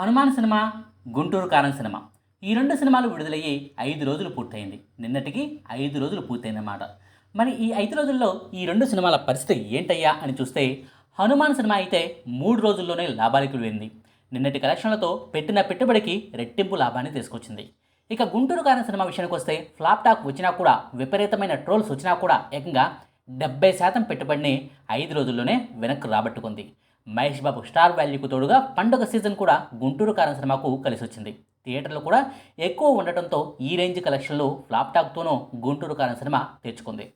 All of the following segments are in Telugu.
హనుమాన్ సినిమా గుంటూరు కారం సినిమా. ఈ రెండు సినిమాలు విడుదలయ్యి ఐదు రోజులు పూర్తయింది. నిన్నటికి ఐదు రోజులు పూర్తయిందన్నమాట. మరి ఈ ఐదు రోజుల్లో ఈ రెండు సినిమాల పరిస్థితి ఏంటయ్యా అని చూస్తే హనుమాన్ సినిమా అయితే మూడు రోజుల్లోనే లాభాలకు వెళ్ళింది నిన్నటి కలెక్షన్లతో పెట్టిన పెట్టుబడికి రెట్టింపు లాభాన్ని తీసుకొచ్చింది. ఇక గుంటూరు కారణ సినిమా విషయానికి వస్తే ఫ్లాప్ టాక్ వచ్చినా కూడా విపరీతమైన ట్రోల్స్ వచ్చినా కూడా ఏకంగా డెబ్బై శాతం పెట్టుబడిని ఐదు రోజుల్లోనే వెనక్కి రాబట్టుకుంది. మహేష్ బాబు స్టార్ వాల్యూకు తోడుగా పండుగ సీజన్ కూడా గుంటూరు కారం సినిమాకు కలిసి వచ్చింది థియేటర్లు కూడా ఎక్కువ ఉండటంతో ఈ రేంజ్ కలెక్షన్లు ఫ్లాప్ టాక్తోనూ గుంటూరు కారం సినిమా తెచ్చుకుంది.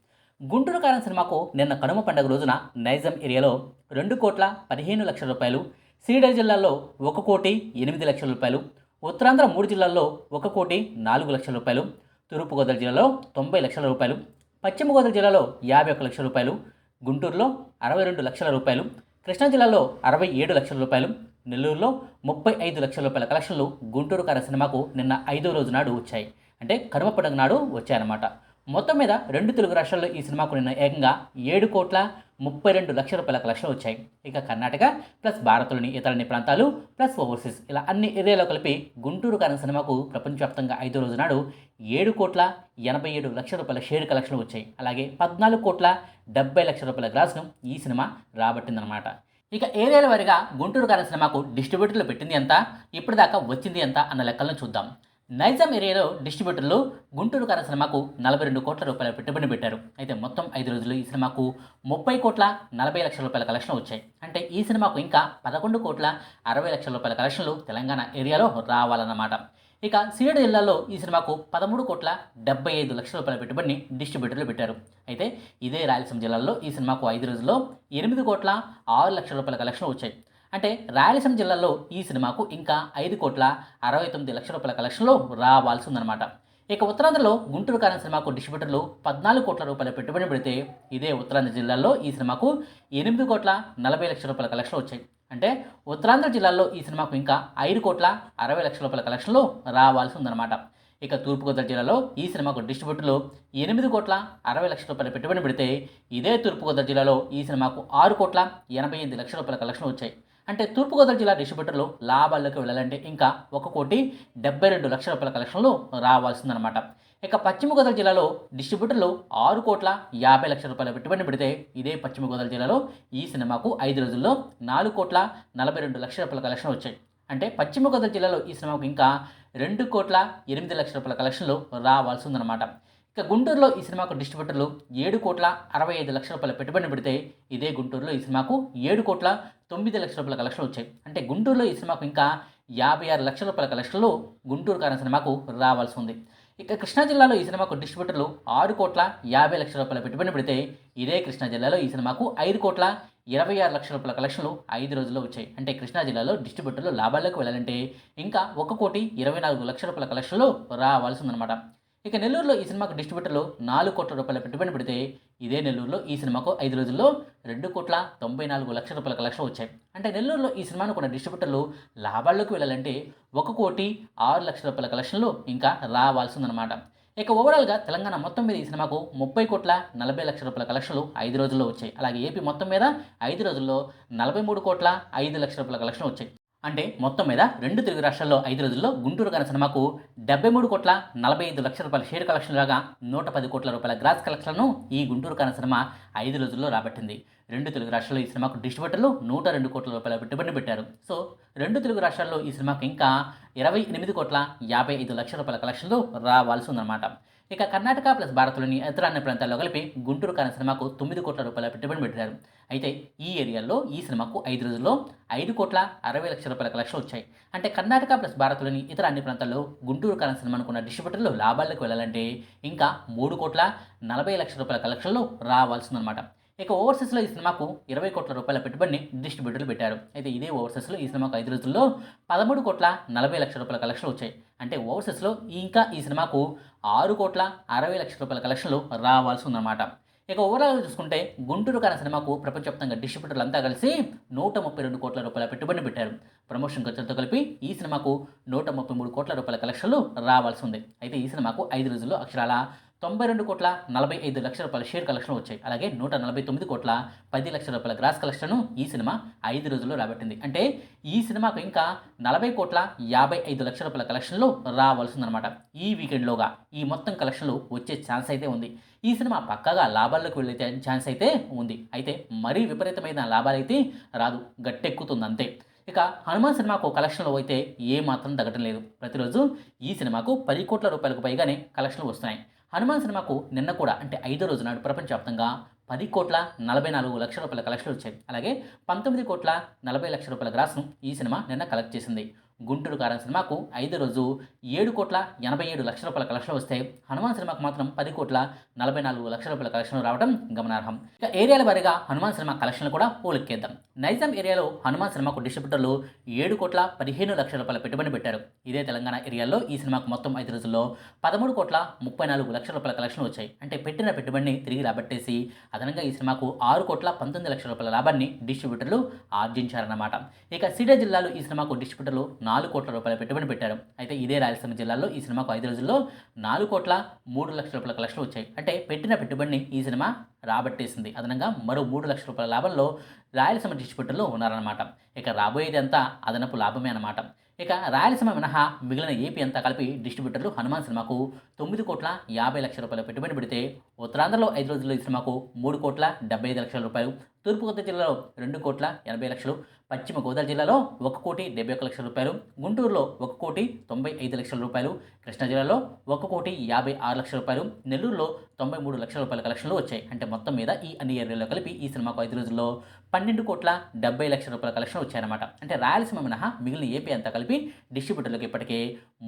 గుంటూరు కారం సినిమాకు నిన్న కనుమ పండుగ రోజున నైజాం ఏరియాలో రెండు కోట్ల పదిహేను లక్షల రూపాయలు సీడర్ జిల్లాలో ఒక కోటి ఎనిమిది లక్షల రూపాయలు ఉత్తరాంధ్ర మూడు జిల్లాల్లో ఒక కోటి నాలుగు లక్షల రూపాయలు తూర్పుగోదావరి జిల్లాలో తొంభై లక్షల రూపాయలు పశ్చిమ గోదావరి జిల్లాలో యాభై ఒక్క లక్షల రూపాయలు గుంటూరులో అరవై రెండు లక్షల రూపాయలు కృష్ణా జిల్లాలో అరవై ఏడు లక్షల రూపాయలు నెల్లూరులో ముప్పై ఐదు లక్షల రూపాయల కలెక్షన్లు గుంటూరు కార సినిమాకు నిన్న ఐదో రోజు నాడు వచ్చాయి. అంటే కనుమ పండుగ నాడు వచ్చాయన్నమాట. మొత్తం మీద రెండు తెలుగు రాష్ట్రాల్లో ఈ సినిమాకు నిన్న ఏకంగా ఏడు కోట్ల ముప్పై రెండు లక్షల రూపాయల కలెక్షన్లు వచ్చాయి. ఇక కర్ణాటక ప్లస్ భారత్లోని ఇతరని ప్రాంతాలు ప్లస్ ఓవర్సీస్ ఇలా అన్ని ఏరియాలో కలిపి గుంటూరు కారం సినిమాకు ప్రపంచవ్యాప్తంగా ఐదో రోజు నాడు ఏడు కోట్ల ఎనభై ఏడు లక్షల రూపాయల షేర్ కలెక్షన్లు వచ్చాయి. అలాగే పద్నాలుగు కోట్ల డెబ్బై లక్షల రూపాయల గ్రాస్ను ఈ సినిమా రాబట్టిందనమాట ఇక ఏరియాల వారిగా గుంటూరు కారం సినిమాకు డిస్ట్రిబ్యూటర్లు పెట్టింది ఎంత? ఇప్పటిదాకా వచ్చింది ఎంత? అన్న లెక్కలను చూద్దాం. నైజాం ఏరియాలో డిస్ట్రిబ్యూటర్లు గుంటూరు కారం సినిమాకు నలభై రెండు కోట్ల రూపాయల పెట్టుబడి పెట్టారు. అయితే మొత్తం ఐదు రోజులు ఈ సినిమాకు ముప్పై కోట్ల నలభై లక్షల రూపాయల కలెక్షన్ వచ్చాయి. అంటే ఈ సినిమాకు ఇంకా పదకొండు కోట్ల అరవై లక్షల రూపాయల కలెక్షన్లు తెలంగాణ ఏరియాలో రావాలన్నమాట. ఇక సిరిడి జిల్లాలో ఈ సినిమాకు పదమూడు కోట్ల డెబ్బై ఐదు లక్షల రూపాయల పెట్టుబడిని డిస్ట్రిబ్యూటర్లు పెట్టారు. అయితే ఇదే రాయలసీమ జిల్లాలో ఈ సినిమాకు ఐదు రోజుల్లో ఎనిమిది కోట్ల ఆరు లక్షల రూపాయల కలెక్షన్ వచ్చాయి. అంటే రాయలసీమ జిల్లాలో ఈ సినిమాకు ఇంకా ఐదు కోట్ల అరవై తొమ్మిది లక్షల రూపాయల కలెక్షన్లో రావాల్సి ఉందన్నమాట ఇక ఉత్తరాంధ్రలో గుంటూరు కారం సినిమాకు డిస్ట్రిబ్యూటర్లు పద్నాలుగు కోట్ల రూపాయల పెట్టుబడి పెడితే ఇదే ఉత్తరాంధ్ర జిల్లాలో ఈ సినిమాకు ఎనిమిది కోట్ల నలభై లక్షల రూపాయల కలెక్షన్ వచ్చాయి. అంటే ఉత్తరాంధ్ర జిల్లాలో ఈ సినిమాకు ఇంకా ఐదు కోట్ల అరవై లక్షల రూపాయల కలెక్షన్లు రావాల్సి ఉందన్నమాట ఇక తూర్పుగోదావరి జిల్లాలో ఈ సినిమాకు డిస్ట్రిబ్యూటర్లు ఎనిమిది కోట్ల అరవై లక్షల రూపాయల పెట్టుబడి పెడితే ఇదే తూర్పుగోదావరి జిల్లాలో ఈ సినిమాకు ఆరు కోట్ల ఎనభై ఎనిమిది లక్షల రూపాయల కలెక్షన్ వచ్చాయి. అంటే తూర్పుగోదావరి జిల్లా డిస్ట్రిబ్యూటర్లు లాభాల్లోకి వెళ్ళాలంటే ఇంకా ఒక కోటి డెబ్బై రెండు లక్షల రూపాయల కలెక్షన్లు రావాల్సిందనమాట ఇక పశ్చిమ గోదావరి జిల్లాలో డిస్ట్రిబ్యూటర్లు ఆరు కోట్ల యాభై లక్షల రూపాయల పెట్టుబడి పెడితే ఇదే పశ్చిమ గోదావరి జిల్లాలో ఈ సినిమాకు ఐదు రోజుల్లో నాలుగు కోట్ల నలభై రెండు లక్షల రూపాయల కలెక్షన్ వచ్చాయి. అంటే పశ్చిమ గోదావరి జిల్లాలో ఈ సినిమాకు ఇంకా రెండు కోట్ల ఎనిమిది లక్షల రూపాయల కలెక్షన్లు రావాల్సి ఉందన్నమాట ఇక గుంటూరులో ఈ సినిమాకు డిస్ట్రిబ్యూటర్లు ఏడు కోట్ల అరవై ఐదు లక్షల రూపాయల పెట్టుబడి పెడితే ఇదే గుంటూరులో ఈ సినిమాకు ఏడు కోట్ల తొమ్మిది లక్షల రూపాయల కలెక్షన్లు వచ్చాయి. అంటే గుంటూరులో ఈ సినిమాకు ఇంకా యాభై ఆరు లక్షల రూపాయల కలెక్షన్లు గుంటూరు కారణ సినిమాకు రావాల్సి ఉంది. ఇక కృష్ణా జిల్లాలో ఈ సినిమాకు డిస్ట్రిబ్యూటర్లు ఆరు కోట్ల యాభై లక్షల రూపాయల పెట్టుబడి పెడితే ఇదే కృష్ణా జిల్లాలో ఈ సినిమాకు ఐదు కోట్ల ఇరవై ఆరు లక్షల రూపాయల కలెక్షన్లు ఐదు రోజుల్లో వచ్చాయి. అంటే కృష్ణా జిల్లాలో డిస్ట్రిబ్యూటర్లు లాభాల్లోకి వెళ్ళాలంటే ఇంకా ఒక కోటి ఇరవై నాలుగు లక్షల రూపాయల కలెక్షన్లు రావాల్సి ఉందన్నమాట. ఇక నెల్లూరులో ఈ సినిమాకు డిస్ట్రిబ్యూటర్లు నాలుగు కోట్ల రూపాయల పెట్టుబడి పెడితే ఇదే నెల్లూరులో ఈ సినిమాకు ఐదు రోజుల్లో రెండు కోట్ల తొంభై నాలుగు లక్షల రూపాయల కలెక్షన్ వచ్చాయి. అంటే నెల్లూరులో ఈ సినిమాను కొన్న డిస్ట్రిబ్యూటర్లు లాభాల్లోకి వెళ్ళాలంటే ఒక కోటి ఆరు లక్షల రూపాయల కలెక్షన్లు ఇంకా రావాల్సిందనమాట ఇక ఓవరాల్గా తెలంగాణ మొత్తం మీద ఈ సినిమాకు ముప్పై కోట్ల నలభై లక్షల రూపాయల కలెక్షన్లు ఐదు రోజుల్లో వచ్చాయి. అలాగే ఏపీ మొత్తం మీద ఐదు రోజుల్లో నలభై మూడు కోట్ల ఐదు లక్షల రూపాయల కలెక్షన్ వచ్చాయి. అంటే మొత్తం మీద రెండు తెలుగు రాష్ట్రాల్లో ఐదు రోజుల్లో గుంటూరు గారి సినిమాకు డెబ్బై మూడు కోట్ల నలభై ఐదు లక్షల రూపాయల షేర్ కలెక్షన్ లాగా నూట పది కోట్ల రూపాయల గ్రాస్ కలెక్షన్ను ఈ గుంటూరు కాని సినిమా ఐదు రోజుల్లో రాబట్టింది. రెండు తెలుగు రాష్ట్రాల్లో ఈ సినిమాకు డిస్ట్రిబ్యూటర్లు నూట రెండు కోట్ల రూపాయల పెట్టుబడి పెట్టారు. సో రెండు తెలుగు రాష్ట్రాల్లో ఈ సినిమాకు ఇంకా ఇరవై ఎనిమిది కోట్ల యాభై ఐదు లక్షల రూపాయల కలెక్షన్లు రావాల్సి ఉందన్నమాట. ఇక కర్ణాటక ప్లస్ భారత్లోని ఇతర అన్ని ప్రాంతాల్లో కలిపి గుంటూరు కాని సినిమాకు తొమ్మిది కోట్ల రూపాయల పెట్టుబడి పెట్టారు. అయితే ఈ ఏరియాలో ఈ సినిమాకు ఐదు రోజుల్లో ఐదు కోట్ల అరవై లక్షల రూపాయల కలెక్షన్ వచ్చాయి. అంటే కర్ణాటక ప్లస్ భారత్లోని ఇతర అన్ని ప్రాంతాల్లో గుంటూరు కాని సినిమా అనుకున్న డిస్ట్రిబ్యూటర్లు లాభాలకు వెళ్ళాలంటే ఇంకా మూడు కోట్ల నలభై లక్షల రూపాయల కలెక్షన్లు రావాల్సిందనమాట ఇక ఓవర్సీస్లో ఈ సినిమాకు ఇరవై కోట్ల రూపాయల పెట్టుబడిని డిస్ట్రిబ్యూటర్లు పెట్టారు. అయితే ఇదే ఓవర్సీస్లో ఈ సినిమాకు ఐదు రోజుల్లో పదమూడు కోట్ల నలభై లక్షల రూపాయల కలెక్షన్లు వచ్చాయి. అంటే ఓవర్సీస్లో ఇంకా ఈ సినిమాకు ఆరు కోట్ల అరవై లక్షల రూపాయల కలెక్షన్లు రావాల్సి ఉందన్నమాట. ఇక ఓవరాల్ చూసుకుంటే గుంటూరు కాని సినిమాకు ప్రపంచవ్యాప్తంగా డిస్ట్రిబ్యూటర్లు అంతా కలిసి నూట ముప్పై రెండు కోట్ల రూపాయల పెట్టుబడిని పెట్టారు. ప్రమోషన్ ఖర్చులతో కలిపి ఈ సినిమాకు నూట ముప్పై మూడు కోట్ల రూపాయల కలెక్షన్లు రావాల్సి ఉంది. అయితే ఈ సినిమాకు ఐదు రోజుల్లో అక్షరాల తొంభై రెండు కోట్ల నలభై ఐదు లక్షల రూపాయల షేర్ కలెక్షన్ వచ్చాయి. అలాగే నూట నలభై తొమ్మిది కోట్ల పది లక్షల రూపాయల గ్రాస్ కలెక్షన్ ఈ సినిమా ఐదు రోజుల్లో రాబట్టింది. అంటే ఈ సినిమాకు ఇంకా నలభై కోట్ల యాభై ఐదు లక్షల రూపాయల కలెక్షన్లు రావాల్సిందనమాట ఈ వీకెండ్లోగా ఈ మొత్తం కలెక్షన్లు వచ్చే ఛాన్స్ అయితే ఉంది. ఈ సినిమా పక్కగా లాభాల్లోకి వెళ్ళే ఛాన్స్ అయితే ఉంది. అయితే మరీ విపరీతమైన లాభాలైతే రాదు. గట్టెక్కుతుంది అంతే ఇక హనుమాన్ సినిమాకు కలెక్షన్లు అయితే ఏమాత్రం తగ్గటం లేదు. ప్రతిరోజు ఈ సినిమాకు పది కోట్ల రూపాయలకు పైగానే కలెక్షన్లు వస్తున్నాయి. హనుమాన్ సినిమాకు నిన్న కూడా అంటే ఐదో రోజు నాడు ప్రపంచవ్యాప్తంగా పది కోట్ల నలభై నాలుగు లక్షల రూపాయల కలెక్షన్లు వచ్చాయి. అలాగే పంతొమ్మిది కోట్ల నలభై లక్షల రూపాయల గ్రాస్ను ఈ సినిమా నిన్న కలెక్ట్ చేసింది. గుంటూరు కారం సినిమాకు ఐదు రోజు ఏడు కోట్ల ఎనభై ఏడు లక్షల రూపాయల కలెక్షన్లు వస్తాయి హనుమాన్ సినిమాకు మాత్రం పది కోట్ల నలభై నాలుగు లక్షల రూపాయల కలెక్షన్లు రావడం గమనార్హం. ఇక ఏరియాల వారీగా హనుమాన్ సినిమా కలెక్షన్లు కూడా పోలెక్కేద్దాం. నైజాం ఏరియాలో హనుమాన్ సినిమాకు డిస్ట్రిబ్యూటర్లు ఏడు కోట్ల పదిహేను లక్షల రూపాయల పెట్టుబడి పెట్టారు. ఇదే తెలంగాణ ఏరియాలో ఈ సినిమాకు మొత్తం ఐదు రోజుల్లో పదమూడు కోట్ల ముప్పై నాలుగు లక్షల రూపాయల కలెక్షన్లు వచ్చాయి. అంటే పెట్టిన పెట్టుబడిని తిరిగి రాబట్టేసి అదనంగా ఈ సినిమాకు ఆరు కోట్ల పంతొమ్మిది లక్షల రూపాయల లాభాన్ని డిస్ట్రిబ్యూటర్లు ఆర్జించారన్నమాట. ఇక సిడే జిల్లాలో ఈ సినిమాకు డిస్ట్రిబ్యూటర్లు నాలుగు కోట్ల రూపాయల పెట్టుబడి పెట్టారు. అయితే ఇదే రాయలసీమ జిల్లాలో ఈ సినిమాకు ఐదు రోజుల్లో నాలుగు కోట్ల మూడు లక్షల రూపాయల కలెక్షన్లు వచ్చాయి. అంటే పెట్టిన పెట్టుబడిని ఈ సినిమా రాబట్టేసింది. అదనంగా మరో మూడు లక్షల రూపాయల లాభంలో రాయలసీమ డిస్ట్రిబ్యూటర్లు ఉన్నారన్నమాట. ఇక రాబోయేది అంతా అదనపు లాభమే అన్నమాట. ఇక రాయలసీమ మినహా మిగిలిన ఏపీ అంతా కలిపి డిస్ట్రిబ్యూటర్లు హనుమాన్ సినిమాకు తొమ్మిది కోట్ల యాభై లక్షల రూపాయల పెట్టుబడి పెడితే ఉత్తరాంధ్రలో ఐదు రోజుల్లో ఈ సినిమాకు మూడు కోట్ల డెబ్బై ఐదు లక్షల రూపాయలు తూర్పుగోదావరి జిల్లాలో రెండు కోట్ల ఎనభై లక్షలు పశ్చిమ గోదావరి జిల్లాలో ఒక కోటి డెబ్బై ఒక లక్షల రూపాయలు గుంటూరులో ఒక కోటి తొంభై ఐదు లక్షల రూపాయలు కృష్ణా జిల్లాలో ఒక కోటి యాభై ఆరు లక్షల రూపాయలు నెల్లూరులో తొంభై మూడు లక్షల రూపాయల కలెక్షన్లు వచ్చాయి. అంటే మొత్తం మీద ఈ అన్ని ఏరియాలో కలిపి ఈ సినిమాకు ఐదు రోజుల్లో పన్నెండు కోట్ల డెబ్బై లక్షల రూపాయల కలెక్షన్ వచ్చాయన్నమాట. అంటే రాయలసీమ మినహా మిగిలిన ఏపీ అంతా కలిపి డిస్ట్రిబ్యూటర్లకు ఇప్పటికే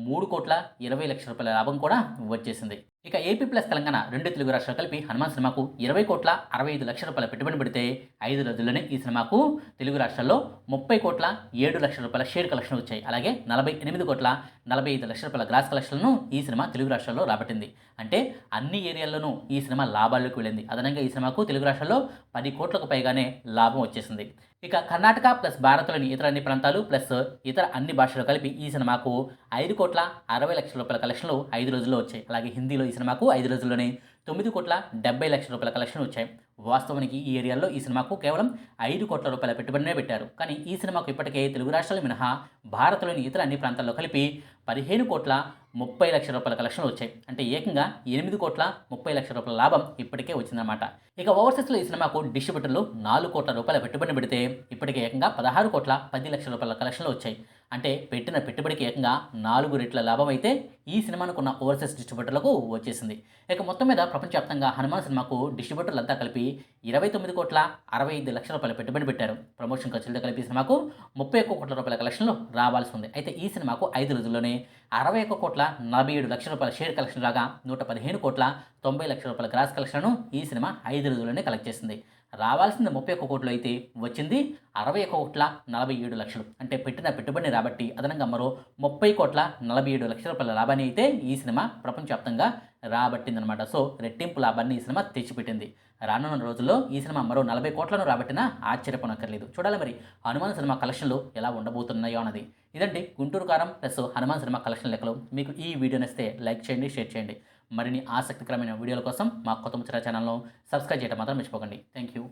మూడు కోట్ల ఇరవై లక్షల రూపాయల లాభం కూడా వచ్చేసింది. ఇక ఏపీ ప్లస్ తెలంగాణ రెండు తెలుగు రాష్ట్రాలు కలిపి హనుమాన్ సినిమాకు ఇరవై కోట్ల అరవై ఐదు లక్షల రూపాయల పెట్టుబడి పెడితే ఐదు రోజుల్లోనే ఈ సినిమాకు తెలుగు రాష్ట్రాల్లో ముప్పై కోట్ల ఏడు లక్షల రూపాయల షేర్ కలెక్షన్ వచ్చాయి. అలాగే నలభై ఎనిమిది కోట్ల నలభై ఐదు లక్షల రూపాయల గ్రాస్ కలెక్షన్లను ఈ సినిమా తెలుగు రాష్ట్రాల్లో రాబట్టింది. అంటే అన్ని ఏరియాల్లోనూ ఈ సినిమా లాభాల్లోకి వెళ్ళింది. అదనంగా ఈ సినిమాకు తెలుగు రాష్ట్రాల్లో పది కోట్లకు పైగానే లాభం వచ్చేసింది. ఇక కర్ణాటక ప్లస్ భారత్లోని ఇతర అన్ని ప్రాంతాలు ప్లస్ ఇతర అన్ని భాషలు కలిపి ఈ సినిమాకు ఐదు కోట్ల అరవై లక్షల రూపాయల కలెక్షన్లు ఐదు రోజుల్లో వచ్చాయి. అలాగే హిందీలో ఈ సినిమాకు ఐదు రోజుల్లోనే తొమ్మిది కోట్ల డెబ్బై లక్షల రూపాయల కలెక్షన్ వచ్చాయి. వాస్తవానికి ఈ ఏరియాలో ఈ సినిమాకు కేవలం ఐదు కోట్ల రూపాయల పెట్టుబడినే పెట్టారు. కానీ ఈ సినిమాకు ఇప్పటికే తెలుగు రాష్ట్రాలు మినహా భారత్లోని ఇతర అన్ని ప్రాంతాల్లో కలిపి పదిహేను కోట్ల ముప్పై లక్షల రూపాయల కలెక్షన్లు వచ్చాయి. అంటే ఏకంగా ఎనిమిది కోట్ల ముప్పై లక్షల రూపాయల లాభం ఇప్పటికే వచ్చిందన్నమాట. ఇక ఓవర్సీస్లో ఈ సినిమాకు డిస్ట్రిబ్యూటర్లు నాలుగు కోట్ల రూపాయల పెట్టుబడి పెడితే ఇప్పటికే ఏకంగా పదహారు కోట్ల పది లక్షల రూపాయల కలెక్షన్లు వచ్చాయి. అంటే పెట్టిన పెట్టుబడికి ఏకంగా నాలుగు రెట్ల లాభం అయితే ఈ సినిమానుకున్న ఉన్న ఓవర్సీస్ డిస్ట్రిబ్యూటర్లకు వచ్చేసింది. ఇక మొత్తం మీద ప్రపంచవ్యాప్తంగా హనుమాన్ సినిమాకు డిస్ట్రిబ్యూటర్లు అంతా కలిపి ఇరవై తొమ్మిది కోట్ల అరవై ఐదు లక్షల రూపాయల పెట్టుబడి పెట్టారు. ప్రమోషన్ ఖర్చులతో కలిపి సినిమాకు ముప్పై ఒక్క కోట్ల రూపాయల కలెక్షన్లు రావాల్సి ఉంది. అయితే ఈ సినిమాకు ఐదు రోజుల్లోనే అరవై ఒక్క కోట్ల నలభై ఏడు లక్షల రూపాయల షేర్ కలెక్షన్ లాగా నూట పదిహేను కోట్ల తొంభై లక్షల రూపాయల గ్రాస్ కలెక్షన్ను ఈ సినిమా ఐదు రోజుల్లోనే కలెక్ట్ చేసింది. రావాల్సింది ముప్పై ఒక్క కోట్లు అయితే వచ్చింది. అరవై ఒక్క కోట్ల నలభై ఏడు లక్షలు. అంటే పెట్టిన పెట్టుబడిని రాబట్టి అదనంగా మరో ముప్పై కోట్ల నలభై ఏడు లక్షల రూపాయల లాభాన్ని అయితే ఈ సినిమా ప్రపంచవ్యాప్తంగా రాబట్టిందనమాట సో రెట్టింపు లాభాన్ని ఈ సినిమా తెచ్చిపెట్టింది. రానున్న రోజుల్లో ఈ సినిమా మరో నలభై కోట్లను రాబట్టినా ఆశ్చర్యపోనక్కర్లేదు. చూడాలి మరి హనుమాన్ సినిమా కలెక్షన్లు ఎలా ఉండబోతున్నాయో అన్నది. ఇదండి గుంటూరు కారం ప్లస్ హనుమాన్ సినిమా కలెక్షన్ లెక్కలు. మీకు ఈ వీడియో నచ్చితే లైక్ చేయండి షేర్ చేయండి. మరిన్ని ఆసక్తికరమైన వీడియోల కోసం మా కొత్త ముచ్చట ఛానల్ను సబ్స్క్రైబ్ చేయడం మాత్రం మర్చిపోకండి. Thank you